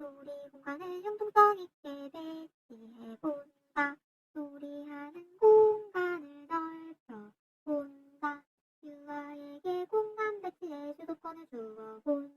놀이 공간을 융통성 있게 배치해본다. 놀이하는 공간을 넓혀본다. 유아에게 공간 배치의 주도권을 주어본다.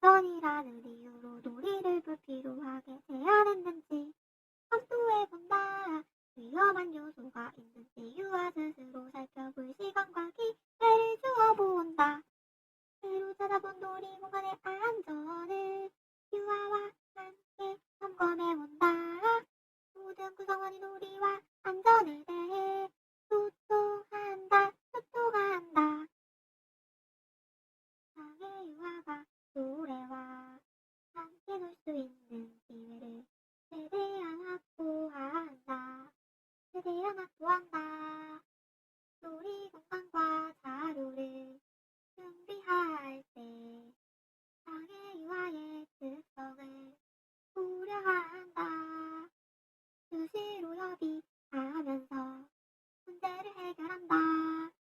동전이라는 이유로 놀이를 불필요하게 제한했는지 검토해본다. 위험한 요소가 있는지 유아 스스로 살펴볼 시간과 기회를 주어본다. 새로 찾아본 놀이 공간의 안전을 유아와 함께 점검해본다. 모든 구성원이 놀이와 안전에 대해 소통한다. 소통한다. 장애 유아가 노래와 함께 놀 수 있는 기회를 최대한 확보한다. 최대한 확보